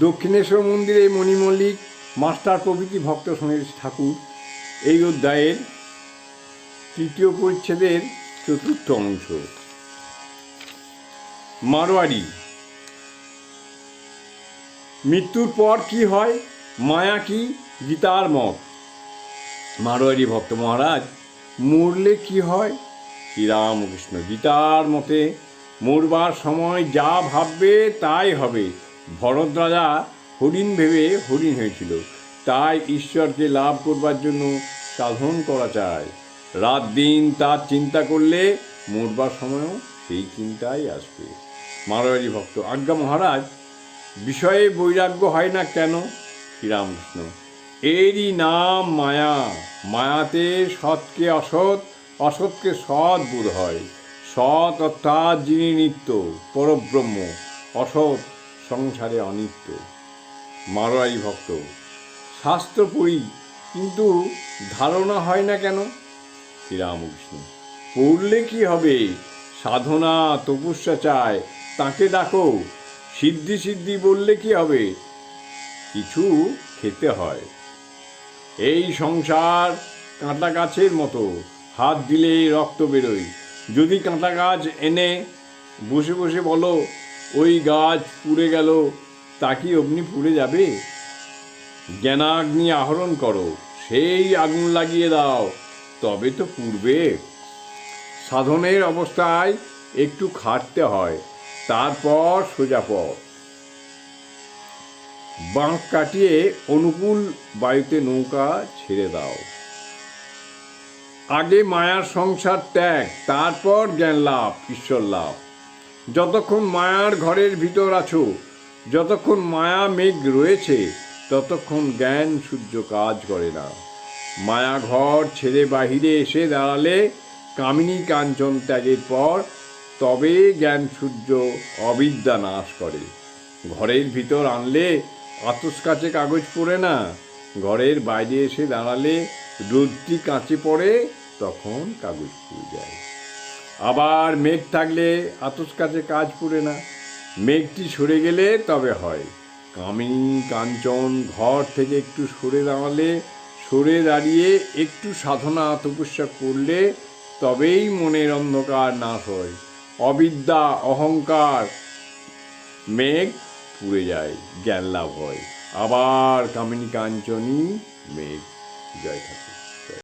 দক্ষিণেশ্বর মন্দিরে মণিমল্লিক মাস্টার প্রভৃতি ভক্ত সনেশ ঠাকুর, এই অধ্যায়ের তৃতীয় পরিচ্ছেদের চতুর্থ অংশ। মারোয়ারি। মৃত্যুর পর কি হয়? মায়া কি? গীতার মত। মারোয়ারি ভক্ত মহারাজ, মরলে কি হয়? শ্রীরামকৃষ্ণ গীতার মতে, মরবার সময় যা ভাববে তাই হবে। ভরত রাজা হরিণ ভেবে হরিণ হয়েছিল। তাই ঈশ্বরকে লাভ করবার জন্য সাধন করা চায় রাত দিন তার চিন্তা করলে মরবার সময়ও সেই চিন্তাই আসবে। মারোয়ারি ভক্ত আজ্ঞা মহারাজ, বিষয়ে বৈরাগ্য হয় না কেন? শ্রীরামকৃষ্ণ, এরই নাম মায়া। মায়াতে সৎকে অসৎ, অসৎকে সৎ বোধ হয়। সৎ অর্থাৎ যিনি নিত্য, পরব্রহ্ম। অসৎ সংসারে অনিত্য, মারোয়ারি ভক্ত। শাস্ত্র পড়ি কিন্তু ধারণা হয় না কেন? শ্রীরামকৃষ্ণ, পড়লে কি হবে? সাধনা তপস্যা চায় তাকে ডাকো, সিদ্ধি সিদ্ধি বললে কি হবে? কিছু খেতে হয়। এই সংসার কাঁটা গাছের মতো, হাত দিলেই রক্ত বেরোয়। যদি কাঁটা গাছ এনে বসে বসে বলো ওই গাছ পুড়ে গেল, তা কি অগ্নি পুড়ে যাবে? জ্ঞানাগ্নি আহরণ করো, সেই আগুন লাগিয়ে দাও, তবে তো পুড়বে। সাধনের অবস্থায় একটু খাটতে হয়, তারপর সোজা পথ। বাঁক কাটিয়ে অনুকূল বায়ুতে নৌকা ছেড়ে দাও। আগে মায়ার সংসার ত্যাগ, তারপর জ্ঞান লাভ ঈশ্বর লাভ যতক্ষণ মায়ার ঘরের ভিতর আছো, যতক্ষণ মায়া মেঘ রয়েছে, ততক্ষণ জ্ঞান সূর্য কাজ করে না। মায়া ঘর ছেড়ে বাহিরে এসে দাঁড়ালে কামিনী কাঞ্চন ত্যাগের পর তবে জ্ঞান সূর্য অবিদ্যা নাশ করে। ঘরের ভিতর আনলে আতস কাছে কাগজ পড়ে না। ঘরের বাইরে এসে দাঁড়ালে রোদটি কাঁচে পড়ে, তখন কাগজ পুড়ে যায়। আবার মেঘ থাকলে আতস কাছে কাজ পুড়ে না। মেঘটি সরে গেলে তবে হয়। কামিনী কাঞ্চন ঘর থেকে একটু সরে দাঁড়ালে, সরে দাঁড়িয়ে একটু সাধনা তপস্যা করলে তবেই মনের অন্ধকার নাশ হয়। অবিদ্যা, অহংকার, মেঘ পুড়ে যায় জ্ঞান লাভ হয়। আবার কামিনী কাঞ্চনী, মেঘ জয় থাকে